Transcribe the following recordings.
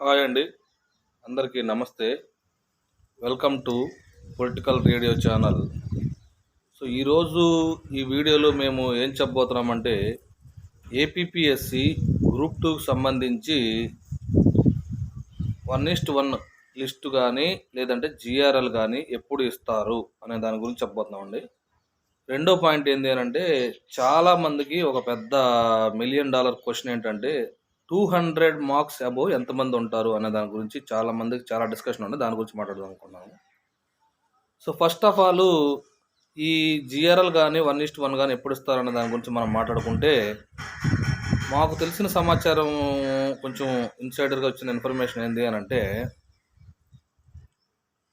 Hi అండి. అందరికీ నమస్తే. Welcome to political radio channel. So ఈరోజు ఈ వీడియోలో మేము ఏం చెప్పబోతున్నామంటే ఏపీపీఎస్సి గ్రూప్ టూకి సంబంధించి వన్ ఈస్ట్ వన్ లిస్టు కానీ లేదంటే జిఆర్ఎల్ కానీ ఎప్పుడు ఇస్తారు అనే దాని గురించి చెప్పబోతున్నామండి. రెండో పాయింట్ ఏంటి అని అంటే చాలా మందికి ఒక పెద్ద మిలియన్ డాలర్ క్వశ్చన్ ఏంటంటే టూ హండ్రెడ్ మార్క్స్ అబోవ్ ఎంతమంది ఉంటారు అనే దాని గురించి చాలా మందికి చాలా డిస్కషన్ ఉంది. దాని గురించి మాట్లాడదాం అనుకున్నాము. సో ఫస్ట్ ఆఫ్ ఆల్ ఈ జిఆర్ఎల్ కానీ వన్ ఈస్ట్ వన్ కానీ ఎప్పుడు ఇస్తారన్న దాని గురించి మనం మాట్లాడుకుంటే మాకు తెలిసిన సమాచారం కొంచెం ఇన్సైడర్గా వచ్చిన ఇన్ఫర్మేషన్ ఏంటి అని అంటే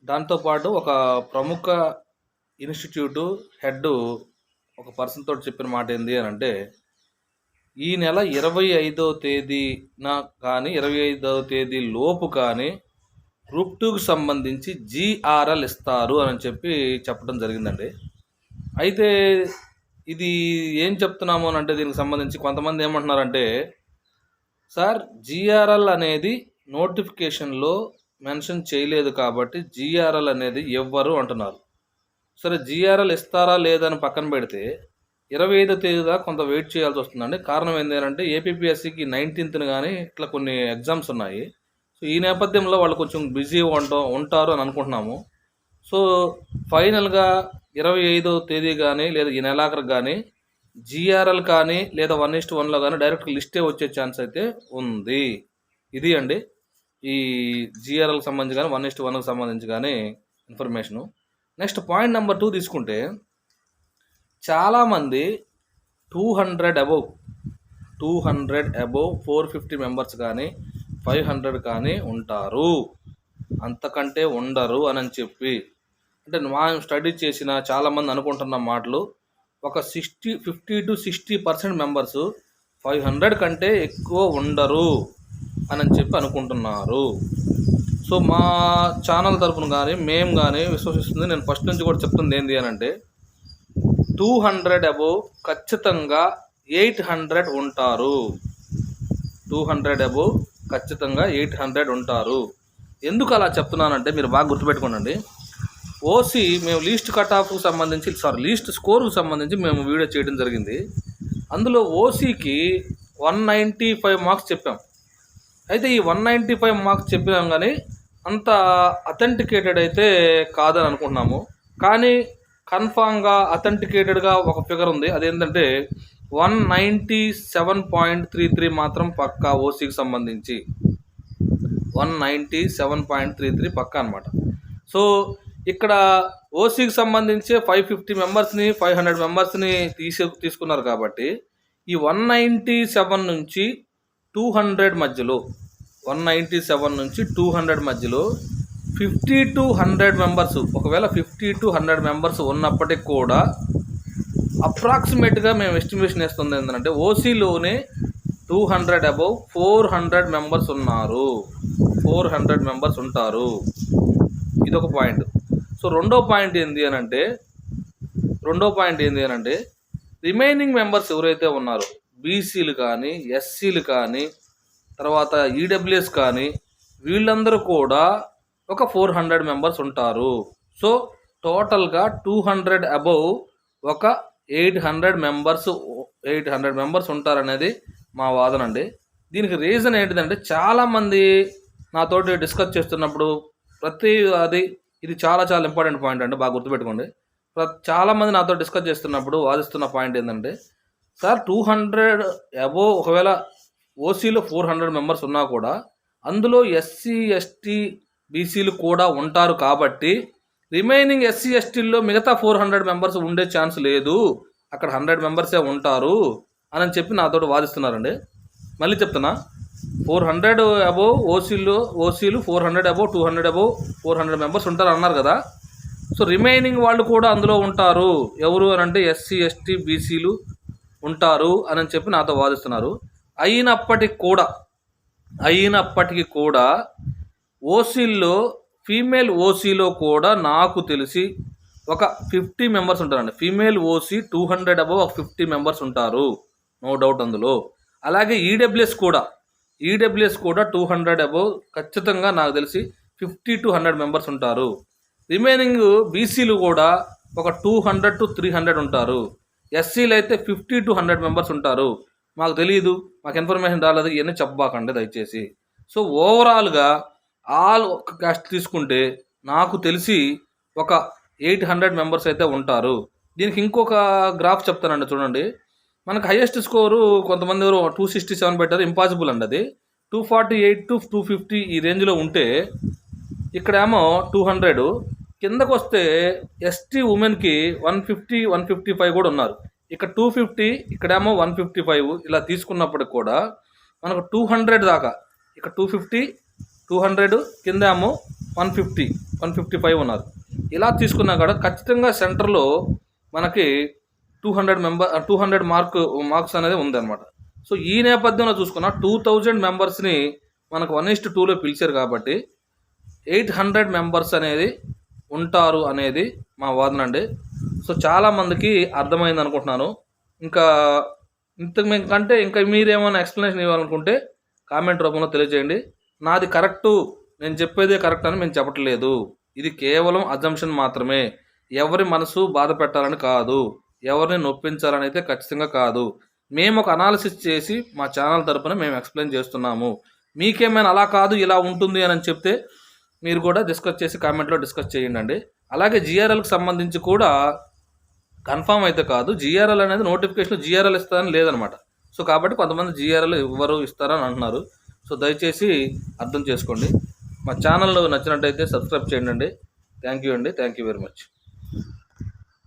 దాంతోపాటు ఒక ప్రముఖ ఇన్స్టిట్యూటు హెడ్ ఒక పర్సన్ తోటి చెప్పిన మాట ఏంటి అని అంటే ఈ నెల ఇరవై ఐదో తేదీన కానీ ఇరవై ఐదవ తేదీ లోపు కానీ గ్రూప్ టూకి సంబంధించి జిఆర్ఎల్ ఇస్తారు అని చెప్పి చెప్పడం జరిగిందండి. అయితే ఇది ఏం చెప్తున్నాము అని అంటే దీనికి సంబంధించి కొంతమంది ఏమంటున్నారంటే సార్ జిఆర్ఎల్ అనేది నోటిఫికేషన్లో మెన్షన్ చేయలేదు కాబట్టి జిఆర్ఎల్ అనేది ఎవ్వరు అంటున్నారు. సరే జిఆర్ఎల్ ఇస్తారా లేదని పక్కన పెడితే ఇరవై ఐదో తేదీ దాకా కొంత వెయిట్ చేయాల్సి వస్తుందండి. కారణం ఏంటంటే ఏపీపీఎస్సీకి ఏపీపీఎస్సికి నైన్టీన్త్ని కానీ ఇట్లా కొన్ని ఎగ్జామ్స్ ఉన్నాయి. సో ఈ నేపథ్యంలో వాళ్ళు కొంచెం బిజీ ఉంటా ఉంటారు అని అనుకుంటున్నాము. సో ఫైనల్గా ఇరవై ఐదో తేదీ కానీ లేదా ఈ నెలాఖరు కానీ జిఆర్ఎల్ కానీ లేదా వన్ ఇస్ట్ వన్లో కానీ డైరెక్ట్ లిస్టే వచ్చే ఛాన్స్ అయితే ఉంది. ఇది అండి. ఈ జిఆర్ఎల్కి సంబంధించి కానీ వన్ ఇస్ట్ వన్కి సంబంధించి కానీ information next point number two తీసుకుంటే చాలామంది two hundred above two hundred above four fifty members కానీ ఫైవ్ హండ్రెడ్ కానీ ఉంటారు. అంతకంటే ఉండరు అని చెప్పి. అంటే మనం స్టడీ చేసిన చాలామంది అనుకుంటున్న మాటలు ఒక sixty fifty to sixty percent members five hundred కంటే ఎక్కువ ఉండరు అని చెప్పి అనుకుంటున్నారు. సో మా ఛానల్ తరపున కానీ మేము కానీ విశ్వసిస్తుంది. నేను ఫస్ట్ నుంచి కూడా చెప్తుంది ఏంటి అని అంటే టూ హండ్రెడ్ అబోవ్ ఖచ్చితంగా ఎయిట్ హండ్రెడ్ ఉంటారు. టూ హండ్రెడ్ అబోవ్ ఖచ్చితంగా ఎయిట్ హండ్రెడ్ ఉంటారు. ఎందుకు అలా చెప్తున్నానంటే మీరు బాగా గుర్తుపెట్టుకోండి ఓసీ మేము లీస్ట్ కట్ ఆఫ్కు సంబంధించి సారీ లీస్ట్ స్కోర్కు సంబంధించి మేము వీడియో చేయడం జరిగింది. అందులో ఓసీకి వన్ నైంటీ ఫైవ్ మార్క్స్ చెప్పాం. అయితే ఈ వన్ నైంటీ ఫైవ్ మార్క్స్ చెప్పినాం కానీ అంత అథెంటికేటెడ్ అయితే కాదని అనుకుంటున్నాము. కానీ కన్ఫామ్గా అథెంటికేటెడ్గా ఒక ఫిగర్ ఉంది. అదేంటంటే one ninety seven point three three మాత్రం పక్కా ఓసీకి సంబంధించి. One ninety seven point three three పక్కా అనమాట సో ఇక్కడ ఓసీకి సంబంధించి ఫైవ్ ఫిఫ్టీ మెంబర్స్ని ఫైవ్ హండ్రెడ్ మెంబర్స్ని తీసి తీసుకున్నారు కాబట్టి ఈ వన్ నైంటీ సెవెన్ నుంచి టూ హండ్రెడ్ మధ్యలో వన్ నైంటీ సెవెన్ నుంచి టూ హండ్రెడ్ మధ్యలో ఫిఫ్టీ టు హండ్రెడ్ మెంబర్స్ ఒకవేళ ఫిఫ్టీ టు హండ్రెడ్ మెంబర్స్ ఉన్నప్పటికి కూడా అప్రాక్సిమేట్గా మేము ఎస్టిమేషన్ వేస్తుంది ఏంటంటే ఓసీలోనే two hundred above four hundred members ఉన్నారు. ఫోర్ హండ్రెడ్ మెంబర్స్ ఉంటారు. ఇదొక పాయింట్. సో రెండో పాయింట్ ఏంటి అని అంటే రెండో పాయింట్ ఏంటి అని అంటే రిమైనింగ్ మెంబర్స్ ఎవరైతే ఉన్నారో బీసీలు కానీ ఎస్సీలు కానీ తర్వాత ఈడబ్ల్యూఎస్ కానీ వీళ్ళందరూ కూడా ఒక ఫోర్ హండ్రెడ్ మెంబర్స్ ఉంటారు. సో టోటల్గా టూ హండ్రెడ్ అబవ్ ఒక eight hundred members eight hundred members ఉంటారనేది మా వాదన అండి. దీనికి రీజన్ ఏంటిదంటే చాలామంది నాతోటి డిస్కస్ చేస్తున్నప్పుడు ప్రతి అది ఇది చాలా చాలా ఇంపార్టెంట్ పాయింట్ అండి బాగా గుర్తుపెట్టుకోండి. చాలామంది నాతో డిస్కస్ చేస్తున్నప్పుడు వాదిస్తున్న పాయింట్ ఏంటంటే సార్ టూ హండ్రెడ్ అబోవ్ ఒకవేళ ఓసీలో ఫోర్ హండ్రెడ్ మెంబర్స్ ఉన్నా కూడా అందులో ఎస్సీ ఎస్టీ బీసీలు కూడా ఉంటారు కాబట్టి రిమైనింగ్ ఎస్సీ ఎస్టీల్లో మిగతా ఫోర్ హండ్రెడ్ మెంబర్స్ ఉండే ఛాన్స్ లేదు. అక్కడ హండ్రెడ్ మెంబర్సే ఉంటారు అని చెప్పి నాతో వాదిస్తున్నారండి. మళ్ళీ చెప్తున్నా ఫోర్ హండ్రెడ్ అబోవ్ ఓసీలు ఓసీలు four hundred above two hundred above four hundred members ఉంటారు అన్నారు కదా. సో రిమైనింగ్ వాళ్ళు కూడా అందులో ఉంటారు. ఎవరు అని అంటే ఎస్సీ ఎస్టీ బీసీలు ఉంటారు అని చెప్పి నాతో వాదిస్తున్నారు. అయినప్పటికి కూడా అయినప్పటికీ కూడా ఓసీల్లో ఫీమేల్ ఓసీలో కూడా నాకు తెలిసి ఒక ఫిఫ్టీ మెంబర్స్ ఉంటారండి. Female OC two hundred above ఒక ఫిఫ్టీ మెంబర్స్ ఉంటారు. నో డౌట్ అందులో. అలాగే ఈడబ్ల్యూఎస్ కూడా. ఈడబ్ల్యూఎస్ కూడా టూ హండ్రెడ్ అబోవ్ ఖచ్చితంగా నాకు తెలిసి ఫిఫ్టీ టు హండ్రెడ్ మెంబర్స్ ఉంటారు. రిమైనింగ్ బీసీలు కూడా ఒక two hundred to three hundred ఉంటారు. ఎస్సీలు అయితే ఫిఫ్టీ టు హండ్రెడ్ మెంబర్స్ ఉంటారు. మాకు తెలియదు మాకు ఇన్ఫర్మేషన్ రాలేదు. ఇవన్నీ చెప్పబాకండి దయచేసి. సో ఓవరాల్గా ఆల్ ఒక క్యాస్ట్ తీసుకుంటే నాకు తెలిసి ఒక ఎయిట్ హండ్రెడ్ మెంబర్స్ అయితే ఉంటారు. దీనికి ఇంకొక గ్రాఫ్ చెప్తానండి చూడండి. మనకు హైయెస్ట్ స్కోరు కొంతమంది టూ సిక్స్టీ సెవెన్ పెట్టారు. ఇంపాసిబుల్ అండి అది. Two forty eight to two fifty ఈ రేంజ్లో ఉంటే ఇక్కడేమో టూ హండ్రెడ్ కిందకు వస్తే ఎస్టీ ఉమెన్కి one fifty one fifty five కూడా ఉన్నారు. ఇక్కడ టూ ఫిఫ్టీ ఇక్కడేమో వన్ ఫిఫ్టీ ఫైవ్ ఇలా తీసుకున్నప్పటికి కూడా మనకు టూ హండ్రెడ్ దాకా. ఇక్కడ టూ ఫిఫ్టీ టూ హండ్రెడ్ కింద ఏమో one fifty one fifty five ఉన్నారు ఇలా తీసుకున్నా కూడా ఖచ్చితంగా సెంటర్లో మనకి two hundred member two hundred mark marks అనేది ఉందన్నమాట. సో ఈ నేపథ్యంలో చూసుకున్న టూ థౌజండ్ మెంబర్స్ని మనకు వన్ ఇస్ట్ టూలో పిలిచారు కాబట్టి ఎయిట్ హండ్రెడ్ మెంబర్స్ అనేది ఉంటారు అనేది మా వాదన అండి. సో చాలామందికి అర్థమైంది అనుకుంటున్నాను. ఇంకా ఇంత కంటే ఇంకా మీరేమైనా ఎక్స్ప్లెనేషన్ ఇవ్వాలనుకుంటే కామెంట్ రూపంలో తెలియజేయండి. నాది కరెక్టు నేను చెప్పేదే కరెక్ట్ అని మేము చెప్పట్లేదు. ఇది కేవలం అజంప్షన్ మాత్రమే. ఎవరి మనసు బాధ పెట్టాలని కాదు. ఎవరిని నొప్పించాలని అయితే ఖచ్చితంగా కాదు. మేము ఒక అనాలిసిస్ చేసి మా ఛానల్ తరపున మేము ఎక్స్ప్లెయిన్ చేస్తున్నాము. మీకేమైనా అలా కాదు ఇలా ఉంటుంది అని చెప్తే మీరు కూడా డిస్కస్ చేసి కామెంట్లో డిస్కస్ చేయండి అలాగే జిఆర్ఎల్కి సంబంధించి కూడా కన్ఫామ్ అయితే కాదు. జిఆర్ఎల్ అనేది నోటిఫికేషన్ జిఆర్ఎల్ ఇస్తారని లేదనమాట. సో కాబట్టి కొంతమంది జిఆర్ఎల్ ఇవ్వరు ఇస్తారని అంటున్నారు. సో దయచేసి అర్థం చేసుకోండి. మా ఛానల్ నచ్చినట్టయితే సబ్స్క్రైబ్ చేయండి. థ్యాంక్ యూ అండి. Thank you very much.